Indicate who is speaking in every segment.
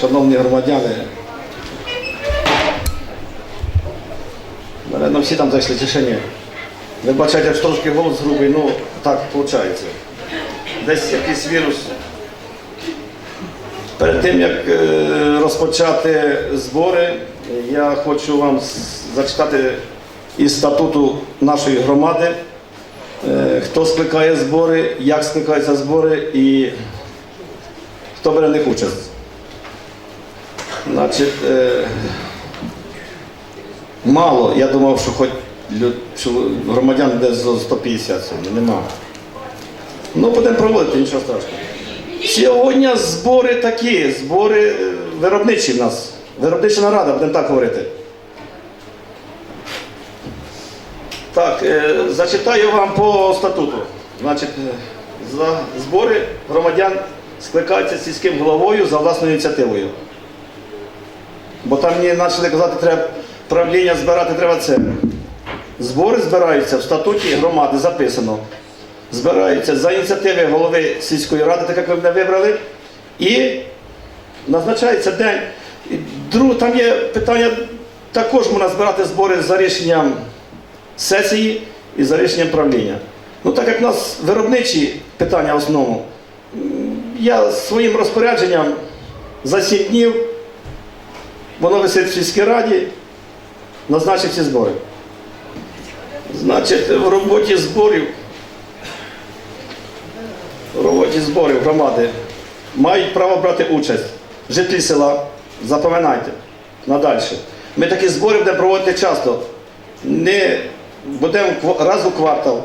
Speaker 1: шановні громадяни. Наверно, всі там зайшли чи ще ні. Ви бачите, що трошки голос грубий, ну так виходить. Десь якийсь вірус. Перед тим як е, розпочати збори, я хочу вам зачитати із статуту нашої громади, е, хто скликає збори, як скликаються збори і хто бере них участь. Значить, е, мало, я думав, що хоч громадян десь зо 150 сьогодні, нема. Ну, будемо проводити, нічого страшного. Сьогодні збори такі, збори е, виробничі в нас. Виробнича нарада, будемо так говорити. Так, е, зачитаю вам по статуту. Значить, е, за збори громадян скликаються сільським головою за власною ініціативою. Бо там мені почали казати, треба правління збирати, треба це. Збори збираються в статуті громади, записано. Збираються за ініціативи голови сільської ради, так як ви мене вибрали, і назначається день. Друг, там є питання, також можна збирати збори за рішенням сесії і за рішенням правління. Ну так як у нас виробничі питання в основному, я своїм розпорядженням за 7 днів воно висить в сільській раді, назначив ці збори. Значить, в роботі зборів, в роботі зборів громади мають право брати участь жителі села. Запам'ятайте надальше. Ми такі збори будемо проводити часто. Не будемо раз у квартал.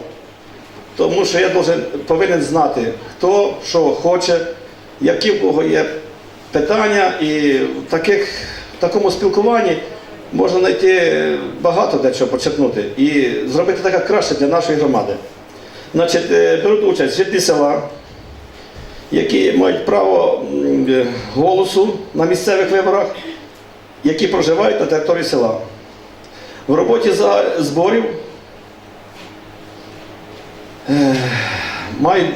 Speaker 1: Тому що я повинен знати, хто що хоче, які в кого є питання, і таких, в такому спілкуванні можна знайти багато де чого почерпнути і зробити так як краще для нашої громади. Значить, е, беруть участь жителі села, які мають право е, голосу на місцевих виборах, які проживають на території села. В роботі за зборів е, мають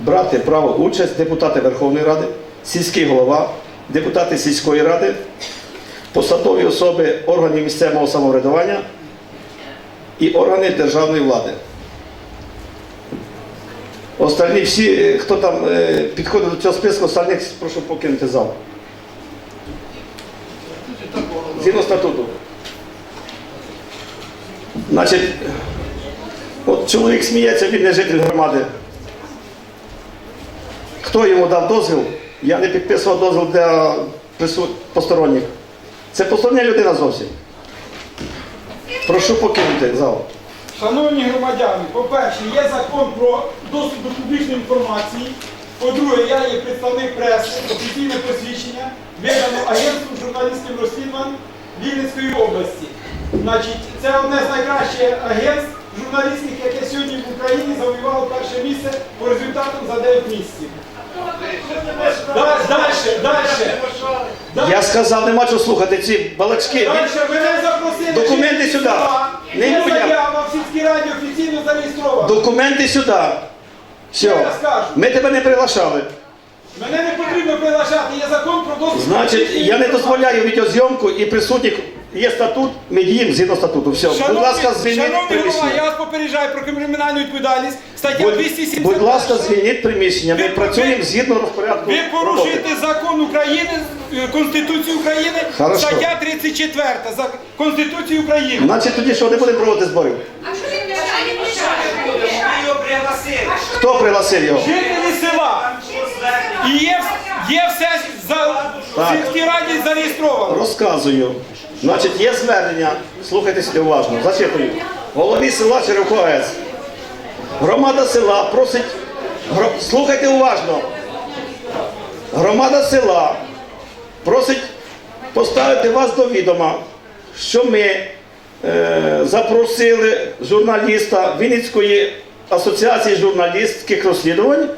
Speaker 1: брати право участь депутати Верховної Ради, сільський голова, депутати сільської ради, посадові особи органів місцевого самоврядування і органи державної влади. Остальні всі, е, хто там е, підходить до цього списку, остальних прошу покинути зал. Згідно статуту. Значить, от чоловік сміється, він не житель громади. Хто йому дав дозвіл? Я не підписував дозвіл для посторонніх. Це постороння людина зовсім. Прошу покинути зал.
Speaker 2: Шановні громадяни, по-перше, є закон про доступ до публічної інформації. По-друге, я є представник преси, офіційне посвідчення, видано агентством журналістським розслідувань Вінницької області. Значить, це одне з найкращих агентств журналістських, яке сьогодні в Україні завоювало перше місце по результатам за 9 місяців. Далі, далі.
Speaker 1: Я сказав, нема чого слухати ці балачки.
Speaker 2: Далі мене запросили.
Speaker 1: Документи сюди. Не
Speaker 2: Є
Speaker 1: людям.
Speaker 2: заява в сільській раді офіційно зареєстрована.
Speaker 1: Документи сюди. Все. Ми тебе не приглашали.
Speaker 2: Мене не потрібно приглашати, є закон про доступ.
Speaker 1: Значить, я не дозволяю відеозйомку і присутніх. Є статут, ми діємо згідно статуту. Все, будь ласка, звільніть
Speaker 2: Шановний голова, я
Speaker 1: приміщення.
Speaker 2: вас попереджаю про кримінальну відповідальність. Стаття
Speaker 1: Будь,
Speaker 2: 270.
Speaker 1: будь ласка, звільніть приміщення. Ми
Speaker 2: Ви-
Speaker 1: працюємо
Speaker 2: ви-
Speaker 1: згідно розпорядку.
Speaker 2: Ви
Speaker 1: роботи.
Speaker 2: порушуєте закон України, е, Конституцію України,
Speaker 1: Хорошо.
Speaker 2: стаття 34 за Конституцію України.
Speaker 1: Значить, тоді що не будемо проводити збори.
Speaker 3: А що? Мішає?
Speaker 1: Хто пригласив його?
Speaker 2: Жителі села. І є, є все за
Speaker 1: Так.
Speaker 2: сільській раді зареєстровано.
Speaker 1: Розказую. Значить, є звернення, слухайте сюди уважно, зачитую. Голові села Черевко АЕС. Громада села просить, гро- слухайте уважно. Громада села просить поставити вас до відома, що ми е, запросили журналіста Вінницької асоціації журналістських розслідувань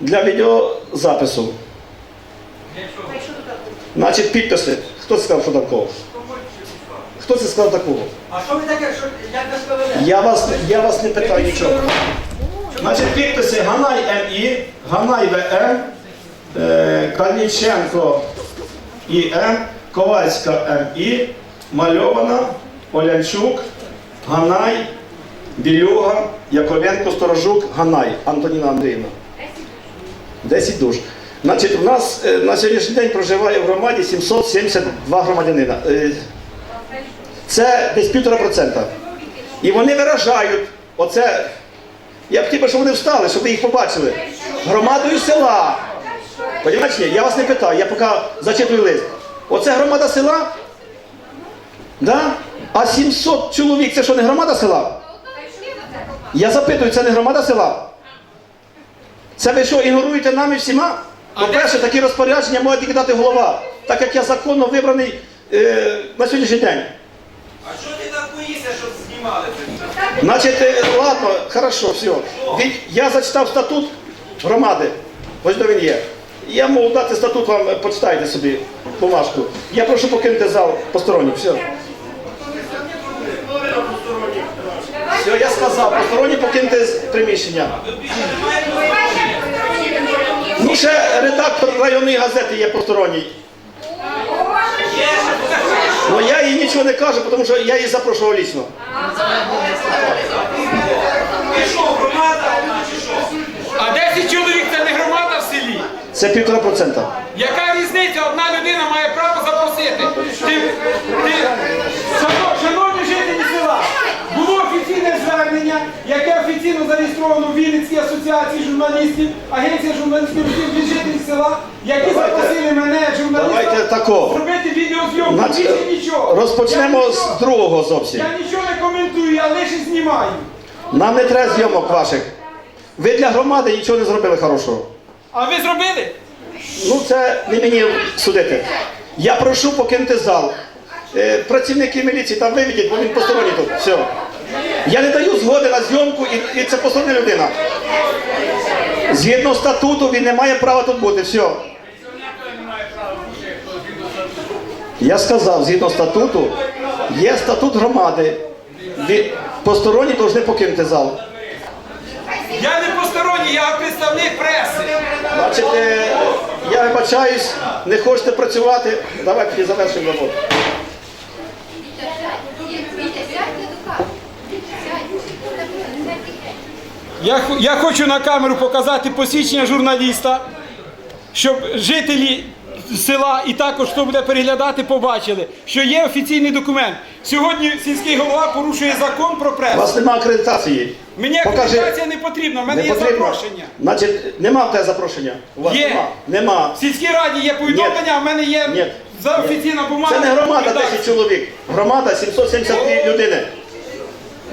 Speaker 1: для відеозапису. Значить, підписи. Хто це сказав, що такого? Хто це сказав такого?
Speaker 4: А що ви таке, що як ви сказали?
Speaker 1: Я вас, я вас не питаю нічого. Значить, підписи Ганай МІ, Ганай ВМ, е, Каліченко ІМ, Ковальська МІ, Мальована, Олянчук, Ганай, Білюга, Яковенко, Сторожук, Ганай, Антоніна Андріївна. 10 душ. Значить, у нас е, на сьогоднішній день проживає в громаді 772 громадянина. Е, Це десь півтора процента. І вони виражають оце. Я б хотів, щоб вони встали, щоб ви їх побачили. Громадою села. Понімаєш. Я вас не питаю, я поки зачитую лист. Оце громада села? Да? А 700 чоловік це що не громада села? Я запитую, це не громада села? Це ви що, ігноруєте нами всіма? По-перше, такі розпорядження може тільки дати голова, так як я законно вибраний е, на сьогоднішній день.
Speaker 5: А що ти так боїшся, щоб знімали?
Speaker 1: Значить, е, ладно, хорошо, все. Від- Я зачитав статут громади. Ось де він є. Я можу дати статут вам, е, почитайте собі бумажку. Я прошу покинути зал посторонніх. Все. Все, я сказав, посторонні покинути з приміщення. Ну, ще редактор районної газети є посторонній. Ну я їй нічого не кажу, тому що я її запрошував лічно.
Speaker 2: А 10 чоловік це не громада в селі.
Speaker 1: Це півтора процента.
Speaker 2: Яка різниця? Одна людина має право запросити. Ти, ти, яке офіційно зареєстровано в Вінницькій асоціації журналістів, агенція журналістів від жителів села, які запросили мене, журналіста,
Speaker 1: давайте
Speaker 2: зробити відеозйомку.
Speaker 1: Значить,
Speaker 2: Більше нічого.
Speaker 1: розпочнемо
Speaker 2: Я
Speaker 1: з другого зовсім.
Speaker 2: Я нічого не коментую, я лише знімаю.
Speaker 1: Нам не треба зйомок ваших. Ви для громади нічого не зробили хорошого.
Speaker 2: А ви зробили?
Speaker 1: Ну це не мені судити. Я прошу покинути зал. Е, працівники міліції там виведіть, бо він посторонній тут. Все. Я не даю згоди на зйомку і, і це постороння людина. Згідно статуту він не має права тут бути. Все. Я сказав, згідно статуту, є статут громади. Посторонні повинні покинути зал.
Speaker 2: Я не посторонній, я представник преси.
Speaker 1: Значить, е, я вибачаюсь, не хочете працювати, давайте завершимо роботу.
Speaker 2: Я, я хочу на камеру показати посвідчення журналіста, щоб жителі села і також хто буде переглядати, побачили, що є офіційний документ. Сьогодні сільський голова порушує закон про
Speaker 1: У вас немає акредитації.
Speaker 2: Мені
Speaker 1: Покажи.
Speaker 2: акредитація не потрібна, в мене
Speaker 1: Не
Speaker 2: є
Speaker 1: потрібно.
Speaker 2: запрошення.
Speaker 1: Значить, нема в тебе запрошення. У вас
Speaker 2: Є.
Speaker 1: нема. Нема.
Speaker 2: В сільській раді є повідомлення, а в мене є
Speaker 1: Ні.
Speaker 2: за офіційна бумага.
Speaker 1: Це не громада 10 чоловік. Громада 772 людини.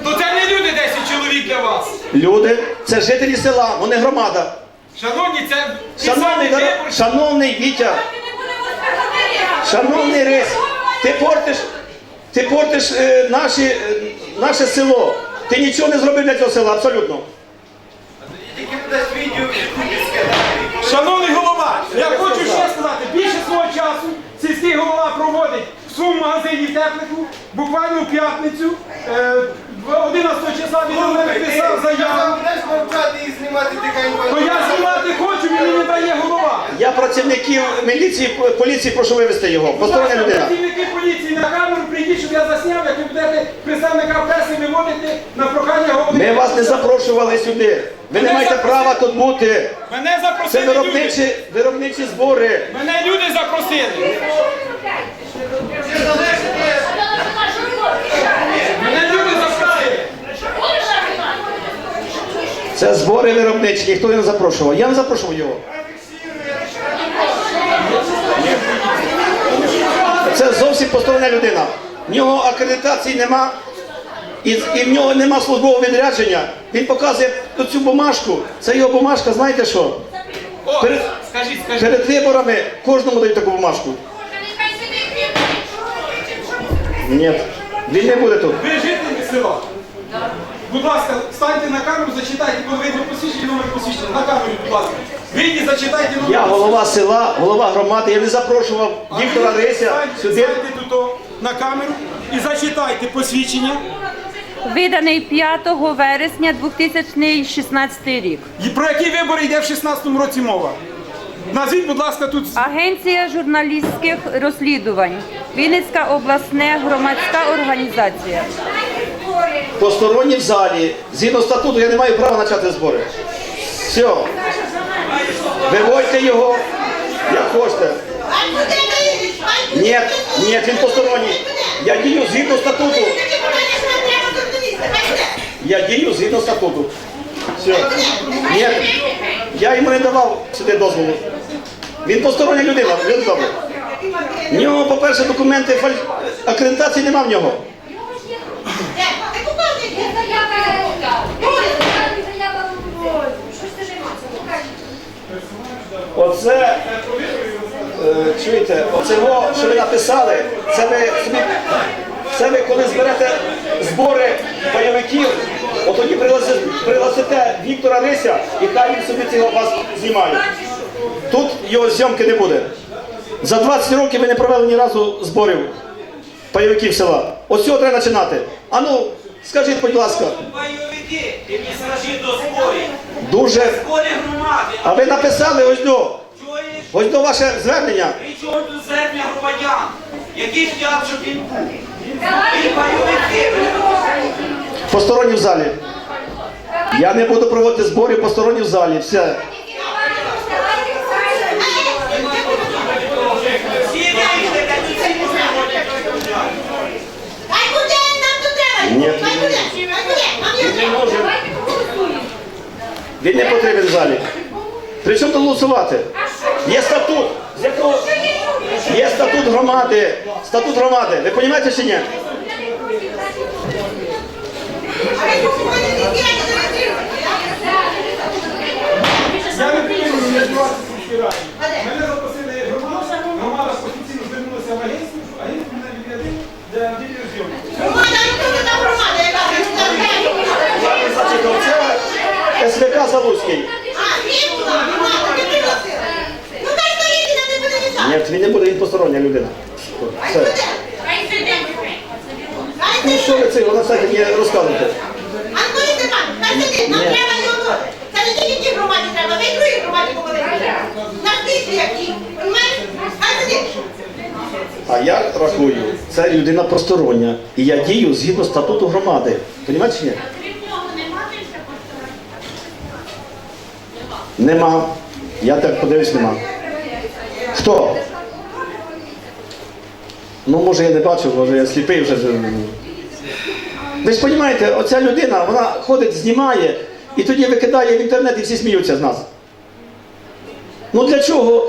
Speaker 2: То це не люди 10 чоловік для вас.
Speaker 1: Люди це жителі села, вони громада.
Speaker 2: Шановні, це
Speaker 1: Шановний, Дор- шановний Вітя, шановний Рис, ти портиш, ти портиш е, наші, е, наше село. Ти нічого не зробив для цього села, абсолютно.
Speaker 2: Шановний голова, я хочу ще сказати, більше свого часу сільський голова проводить в своєму магазині теплику, буквально в п'ятницю, е, 11 числа він до мене писав заяву. То я знімати хочу, мені не дає голова.
Speaker 1: Я працівників міліції, поліції прошу вивезти його. Постороння людина.
Speaker 2: Працівники поліції на камеру прийдіть, щоб я засняв, як ви будете представника преси виводити на прохання голови.
Speaker 1: Ми вас не запрошували сюди. Ви не
Speaker 2: Мене
Speaker 1: маєте
Speaker 2: запросили.
Speaker 1: права тут бути.
Speaker 2: Мене
Speaker 1: Це
Speaker 2: запросили люди.
Speaker 1: виробничі, виробничі збори.
Speaker 2: Мене люди запросили. Мене люди запросили.
Speaker 1: Це збори виробничі, ніхто не запрошував. Я не запрошував його. Це зовсім постороння людина. В нього акредитації нема. І, і в нього нема службового відрядження. Він показує цю бумажку. Це його бумажка, знаєте що? Перед-. Перед виборами кожному дають таку бумажку. Ні, він не буде тут.
Speaker 2: Ви жителі села? Будь ласка, станьте на камеру, зачитайте, коли вийде посвідчення, номер посвідчення. На камеру, будь ласка. Вийдіть, зачитайте номер
Speaker 1: Я голова села, голова громади, я не запрошував
Speaker 2: А
Speaker 1: Віктора
Speaker 2: ви
Speaker 1: Рися
Speaker 2: станьте-
Speaker 1: сюди.
Speaker 2: Станьте тут о, на камеру і зачитайте посвідчення.
Speaker 6: Виданий 5 вересня 2016 рік.
Speaker 2: І про які вибори йде в 16-му році мова? Назвіть, будь ласка, тут
Speaker 6: Агенція журналістських розслідувань. Вінницька обласне громадська організація.
Speaker 1: Посторонні в залі. Згідно статуту я не маю права почати збори. Все. Виводьте його, як хочете. Ні, ні, він посторонній. Я дію згідно статуту. Я дію згідно статуту. Все. Ні, я йому не давав сюди дозволу. Він постороння людина, люди добре. В нього, по-перше, документи фаль... акредитації нема в нього. Оце, е, чуєте, оце що ви написали, це ви це ви коли зберете збори бойовиків, от тоді пригласите Віктора Рися і хай він собі цього вас знімає. Тут його зйомки не буде. За 20 років ви не провели ні разу зборів бойовиків села. Ось цього треба починати. А ну, скажіть, будь ласка,
Speaker 5: Бойовики, до
Speaker 1: дуже.
Speaker 5: Громади.
Speaker 1: А ви написали ось до,
Speaker 5: Чуєш?
Speaker 1: ось до ваше звернення.
Speaker 5: При чому тут звернення громадян? Які хотять, щоб він був? Він бойовики.
Speaker 1: Посторонні в залі. Я не буду проводити зборів посторонні в залі. Все.
Speaker 5: Всі вийшли, та тут всі не знають.
Speaker 1: Ні. Він не не потрібен в залі. При чому тут голосувати? Є статут. З якого... Є статут громади. Статут громади. Ви розумієте чи ні?
Speaker 2: Я не підтримую ситуацію в сільській раді. Мене запросили громада, громада офіційно звернулася в агентство, що агентство мене відрядив для відеозйомки.
Speaker 1: Значить, СВК Залуцький. Ні, він не буде, він постороння людина. Все. Ну що ви це, вона сайті мені розказуєте?
Speaker 3: Це не тільки тій громаді треба, ви другій громаді говорите. На тисі які, розумієш? Хай сидить.
Speaker 1: А я рахую, це людина простороння. І я дію згідно статуту громади. Понімаєте чи ні? Нема. Я так подивлюсь, нема. Хто? Ну, може, я не бачив, може я сліпий вже. Ви ж розумієте, оця людина, вона ходить, знімає і тоді викидає в інтернет і всі сміються з нас. Ну для чого?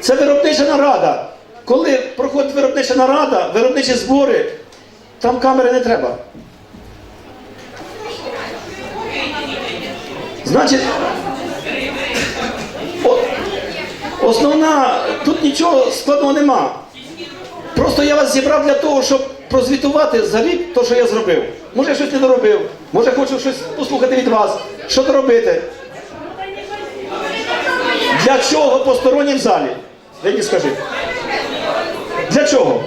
Speaker 1: Це виробнича нарада. Коли проходить виробнича нарада, виробничі збори, там камери не треба. Значить, основна, тут нічого складного нема. Просто я вас зібрав для того, щоб прозвітувати за рік те, що я зробив. Може, я щось не доробив, може хочу щось послухати від вас. Що доробити? Для чого посторонні в залі? Ви мені скажіть. Для чого?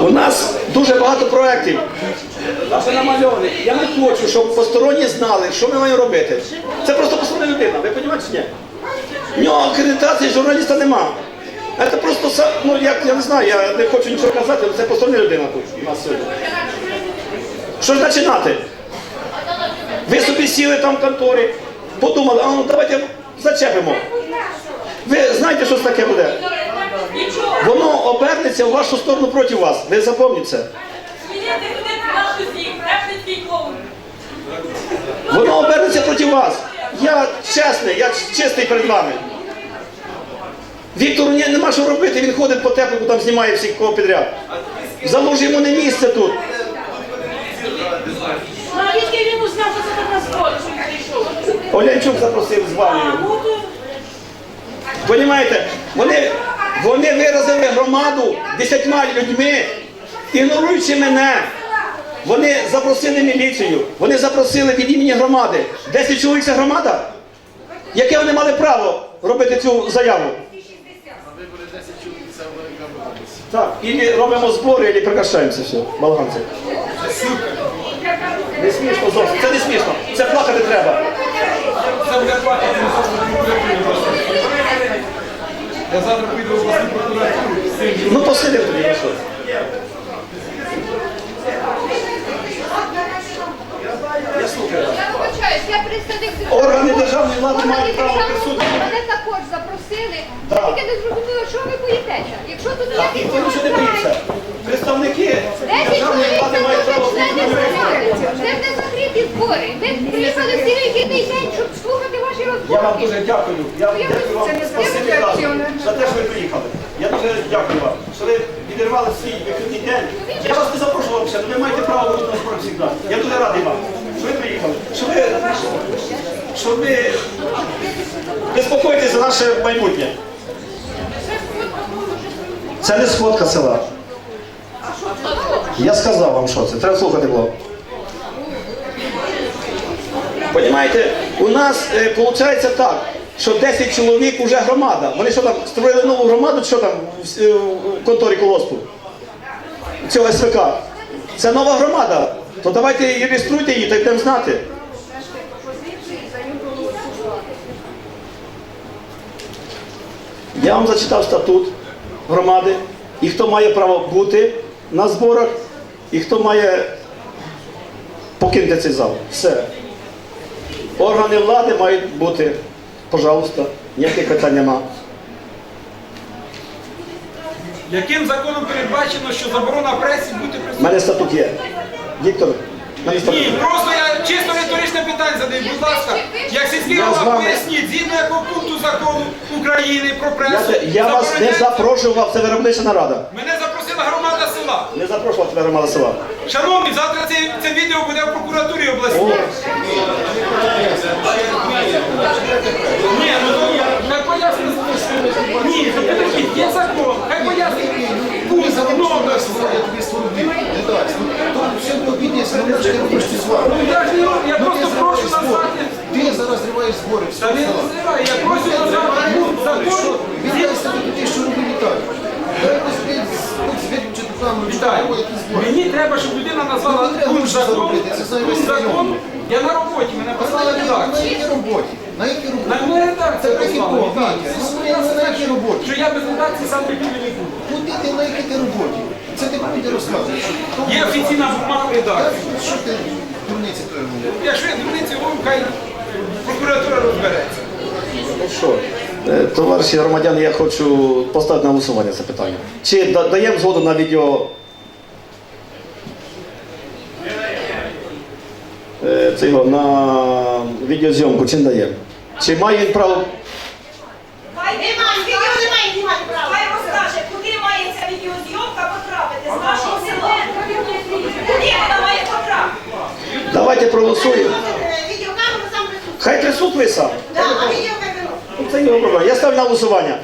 Speaker 1: У нас дуже багато проєктів. Навіть намальовані. Я не хочу, щоб посторонні знали, що ми маємо робити. Це просто постороння людина, ви розумієте чи ні? В нього акредитації журналіста нема. Це просто, ну як я не знаю, я не хочу нічого казати, але це постороння людина тут у нас сьогодні. Що ж починати? Ви собі сіли там в конторі, подумали, а ну давайте зачепимо. Ви знаєте, що це таке буде? Воно обернеться в вашу сторону проти вас. Ви це. Воно обернеться проти вас. Я чесний, я чистий перед вами. Віктору нема що робити, він ходить по теплику, там знімає всіх кого підряд. Залужи йому не місце тут.
Speaker 3: Ну?
Speaker 1: Олянчук запросив з вами. Понімаєте, вони, вони виразили громаду десятьма людьми, ігноруючи мене. Вони запросили міліцію, вони запросили від імені громади. Десять чоловік це громада? Яке вони мали право робити цю заяву? Так, і робимо збори, і прекращаємося все, балганці. Не смішно зовсім, це не смішно, це плакати треба.
Speaker 2: Це буде платити Я завтра піду в обласну прокуратуру.
Speaker 1: Ну посидимо тоді, що. Я слухаю.
Speaker 7: Я вибачаюсь, я представник
Speaker 1: Органи державної влади мають право присутні.
Speaker 7: влади Мене також запросили. Я тільки не зрозуміла, що ви боїтеся. Якщо тут є
Speaker 1: ніхто нічого не боїться. Представники
Speaker 7: Десять
Speaker 1: державної
Speaker 7: чоловік
Speaker 1: влади мають право
Speaker 7: члени
Speaker 1: присутні.
Speaker 7: зібрали. Це не закриті збори. Ми приїхали цілий вихідний день, щоб слухати ваші
Speaker 1: Я вам дуже дякую. Я дякую вам спасибі разом за те, що ви приїхали. Я дуже дякую вам, що ви відірвали свій вихідний день. Я вас не запрошував ще, але ви маєте право бути на зборах завжди. Я дуже радий вам, що ви приїхали. Що ви, що ви безпокоїтесь за наше майбутнє. Це не сходка села. Я сказав вам, що це. Треба слухати було. Понімаєте, у нас виходить так, що 10 чоловік вже громада. Вони що там, створили нову громаду, що там в, е, в конторі колоспу? Цього СВК. Це нова громада. То давайте реєструйте її, та й будемо знати. Я вам зачитав статут громади, і хто має право бути на зборах, і хто має покинути цей зал. Все. Органи влади мають бути, пожалуйста, ніяких питань нема.
Speaker 2: Яким законом передбачено, що заборона пресі бути
Speaker 1: У мене статут є. Віктор, мене статут
Speaker 2: Ні, просто я чисто риторичне питання задаю. Будь ласка, як сільський
Speaker 1: Я з
Speaker 2: голова
Speaker 1: вами.
Speaker 2: поясніть, згідно якого пункту закону України про
Speaker 1: Я,
Speaker 2: пресу,
Speaker 1: те- я вас не
Speaker 2: забороняється-
Speaker 1: запрошував, це виробнича нарада.
Speaker 2: Мене села.
Speaker 1: Не запрошував тебе громада села.
Speaker 2: Шановні, завтра це, це відео буде в прокуратурі обласній. Ні, ну то хай пояснить. Ні, то підождіть, є закон, хай. Пункт, номер. Ну я ж не я просто прошу назвати.
Speaker 8: Ти зараз зриваєш збори.
Speaker 2: Та не називаю, я прошу назвати пункт закону.
Speaker 8: Він дасть людей, що робили так. Дай
Speaker 2: Вітаю. Мені треба, щоб людина назвала пункт
Speaker 8: весь
Speaker 2: Пункт
Speaker 8: район.
Speaker 2: Я на роботі, мене
Speaker 8: На
Speaker 2: послали
Speaker 8: якій- На
Speaker 2: редакцію.
Speaker 8: якій роботі? На якій
Speaker 2: На
Speaker 8: роботі?
Speaker 2: мене редакція
Speaker 8: Це
Speaker 2: послала.
Speaker 8: на якій роботі?
Speaker 2: Що я без редакції сам прийти не буду.
Speaker 8: Куди ти на якій ти роботі? Це ти куди розказуєш?
Speaker 2: Є офіційна бумага редакції.
Speaker 8: Що ти дурниці твої говориш?
Speaker 2: Якщо я дурниці хай прокуратура розбереться.
Speaker 1: Ну що, товариші громадяни, я хочу поставити на голосування це питання. Чи даємо згоду на відео? Е, Це його на відеозйомку чи не даємо? Чи має він право?
Speaker 3: Немає, відео немає знімати права.
Speaker 9: Хай розкаже, куди має ця відеозйомка потрапити з нашого села. Куди вона має потрапити?
Speaker 1: Давайте проголосуємо.
Speaker 3: Е, Відеокамеру сам присутній.
Speaker 1: Хай присутствує сам.
Speaker 3: Да, а хай
Speaker 1: Це його проблема. Я ставлю на голосування.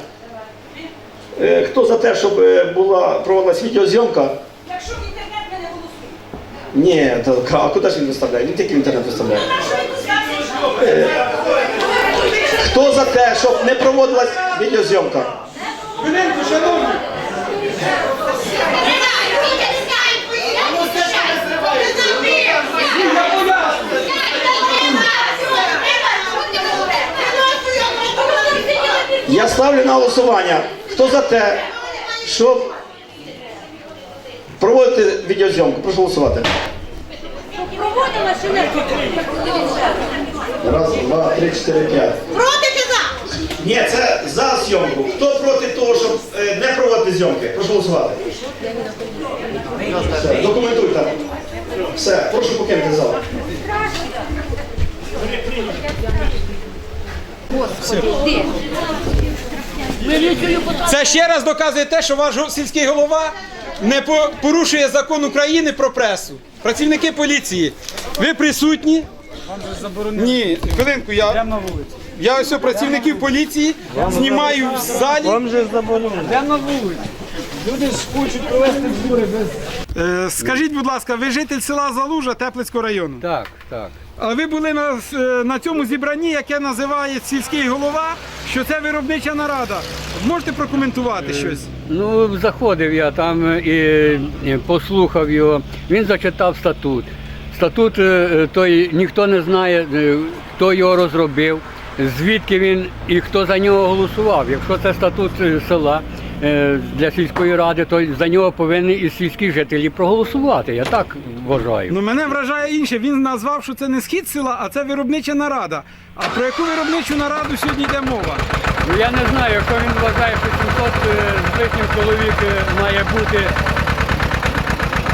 Speaker 1: Е, Хто за те, щоб е, була проводилась відеозйомка?
Speaker 9: Якщо в інтернет ми не голосуємо.
Speaker 1: Ні, то, а куди ж він виставляє? Він тільки в інтернет виставляє.
Speaker 9: Так і що?
Speaker 1: Хто за те, щоб не проводилась відеозйомка?
Speaker 2: Хвилинку, шановні.
Speaker 3: Не знаю, Вітя, не знаю, поїдь. Не знаю, не знаю.
Speaker 2: Я поясню.
Speaker 1: Я ставлю на голосування. Хто за те, щоб проводити відеозйомку? Прошу голосувати.
Speaker 7: Проводила чи не
Speaker 1: Раз, два, три, чотири, п'ять.
Speaker 3: Проти чи за?
Speaker 1: Ні, це за зйомку. Хто проти того, щоб е, не проводити зйомки? Прошу голосувати. Все, документуйте. Все, прошу покинути зал.
Speaker 2: Це ще раз доказує те, що ваш сільський голова не порушує закон України про пресу. Працівники поліції, ви присутні? Ні, хвилинку, я, я ось працівників поліції знімаю в залі.
Speaker 10: Вам же заборонено. Де на вулиці? Люди ж хочуть провести збори без
Speaker 2: Е, Скажіть, будь ласка, ви житель села Залужа Теплицького району.
Speaker 10: Так, так.
Speaker 2: А ви були на, е, на цьому зібранні, яке називає сільський голова, що це виробнича нарада. Можете прокоментувати щось?
Speaker 10: Ну, заходив я там і, послухав його. Він зачитав статут. Статут е, той ніхто не знає, е, хто його розробив, звідки він і хто за нього голосував. Якщо це статут е, села е, для сільської ради, то за нього повинні і сільські жителі проголосувати. Я так вважаю.
Speaker 2: Ну мене вражає інше. Він назвав, що це не схід села, а це виробнича нарада. А про яку виробничу нараду сьогодні йде мова?
Speaker 10: Ну я не знаю, якщо він вважає, що 700 е, з лишнім чоловік е, має бути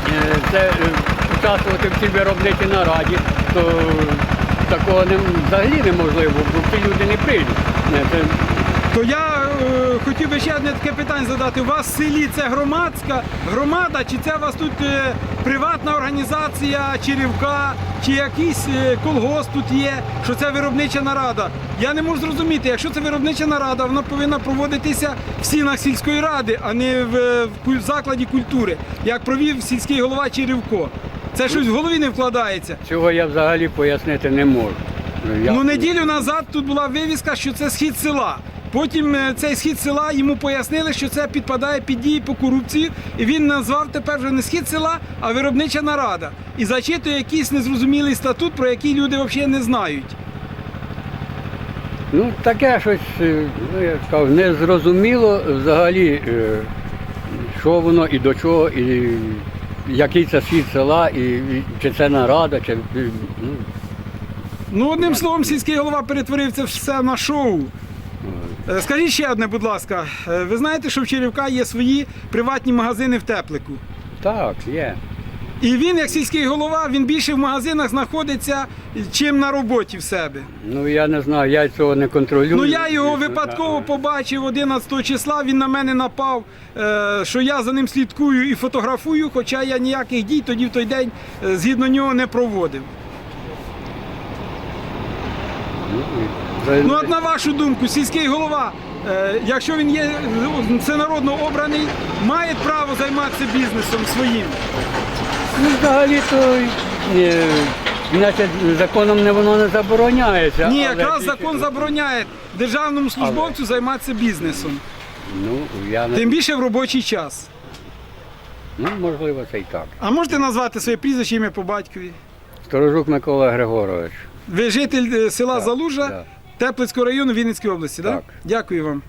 Speaker 10: е, це, е, участвувати в цій виробничій нараді, то такого не, взагалі неможливо, бо ці люди не прийдуть. Е, Це,
Speaker 2: То я е, хотів би ще одне таке питання задати. У вас в селі це громадська громада, чи це у вас тут е, приватна організація Черівка, чи якийсь е, колгосп тут є, що це виробнича нарада? Я не можу зрозуміти, якщо це виробнича нарада, вона повинна проводитися в стінах сільської ради, а не в, е, в куль- закладі культури, як провів сільський голова Черівко. Це щось в голові не вкладається.
Speaker 10: цього я взагалі пояснити не можу. Я-
Speaker 2: Ну, неділю назад тут була вивіска, що це схід села. Потім е, цей схід села йому пояснили, що це підпадає під дії по корупції, і він назвав тепер вже не схід села, а виробнича нарада. І зачитує якийсь незрозумілий статут, про який люди взагалі не знають.
Speaker 10: Ну, таке щось, е, ну, я сказав, незрозуміло взагалі, е, що воно і до чого, і який це світ села, і, і чи це нарада, чи ну,
Speaker 2: Ну, одним словом, сільський голова перетворив це все на шоу. Е, Скажіть ще одне, будь ласка, е, ви знаєте, що в Черівка є свої приватні магазини в Теплику?
Speaker 10: так, є.
Speaker 2: І він, як сільський голова, він більше в магазинах знаходиться, чим на роботі в себе.
Speaker 10: Ну я не знаю, я цього не контролюю.
Speaker 2: Ну я його випадково побачив 11 числа. Він на мене напав, е, що я за ним слідкую і фотографую, хоча я ніяких дій тоді в той день згідно нього не проводив.
Speaker 10: Це-
Speaker 2: Ну от на вашу думку, сільський голова, е, якщо він є всенародно обраний, має право займатися бізнесом своїм.
Speaker 10: Ну, взагалі то е, значить, законом не воно не забороняється.
Speaker 2: Ні,
Speaker 10: але
Speaker 2: якраз
Speaker 10: тільки-
Speaker 2: закон забороняє державному службовцю займатися бізнесом,
Speaker 10: Ну, я не
Speaker 2: тим більше в робочий час.
Speaker 10: ну, можливо, це і так.
Speaker 2: А можете назвати своє прізвище ім'я по батькові?
Speaker 10: Сторожук Микола Григорович.
Speaker 2: Ви житель е, села
Speaker 10: Так,
Speaker 2: Залужа
Speaker 10: так.
Speaker 2: Теплицького району Вінницької області, так?
Speaker 10: Так.
Speaker 2: Дякую вам.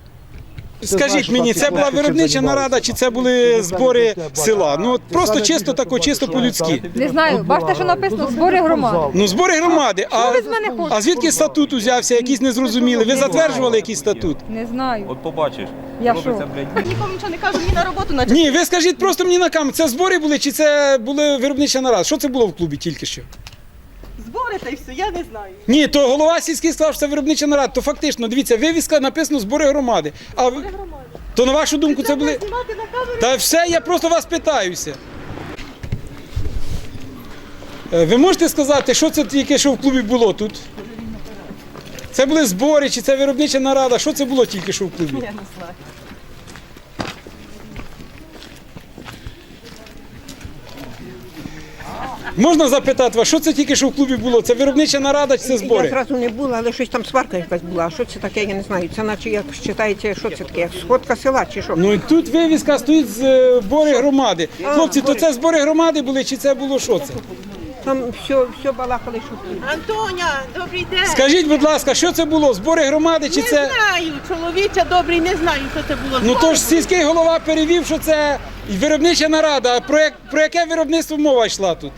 Speaker 2: Скажіть мені, це була виробнича нарада чи це були збори села? Ну от просто чисто тако, чисто по-людськи.
Speaker 6: Не знаю, бачите, що написано збори громади.
Speaker 2: Ну збори громади. А,
Speaker 6: ви з мене хочете?
Speaker 2: а звідки статут узявся, якийсь незрозумілий? Ви затверджували якийсь статут?
Speaker 6: Не знаю.
Speaker 11: От побачиш.
Speaker 6: Я що?
Speaker 3: Нікому нічого не кажу, мені на роботу наче.
Speaker 2: Ні, ви скажіть просто мені на камеру, це збори були чи це були виробнича нарада? Що це було в клубі тільки що?
Speaker 3: Та й все, я не знаю.
Speaker 2: Ні, то голова сільський сказав, що це виробнича нарада. То фактично, дивіться, вивіска написано збори громади. А ви- то на вашу думку це були.
Speaker 3: Знімати на камеру.
Speaker 2: Та все, я просто вас питаюся. Е, Ви можете сказати, що це тільки що в клубі було тут? Це були збори, чи це виробнича нарада? Що це було тільки що в клубі?
Speaker 3: Я не знаю.
Speaker 2: Можна запитати вас, що це тільки що в клубі було? Це виробнича нарада чи це
Speaker 4: Я зразу не була, але щось там сварка якась була. А що це таке, я не знаю. Це наче як вважаєте, що це таке? Як сходка села чи що?
Speaker 2: Ну і тут вивіска стоїть з е, збори громади. Хлопці, то це збори громади були, чи це було що це?
Speaker 4: Там все, все балакали, що
Speaker 3: Антоня, добрий день.
Speaker 2: Скажіть, будь ласка, що це було? Збори громади чи
Speaker 3: Не
Speaker 2: це.
Speaker 3: знаю, чоловіча добрий, не знаю, що це було.
Speaker 2: Ну то ж сільський голова перевів, що це виробнича нарада. А про, як, про яке виробництво мова йшла тут?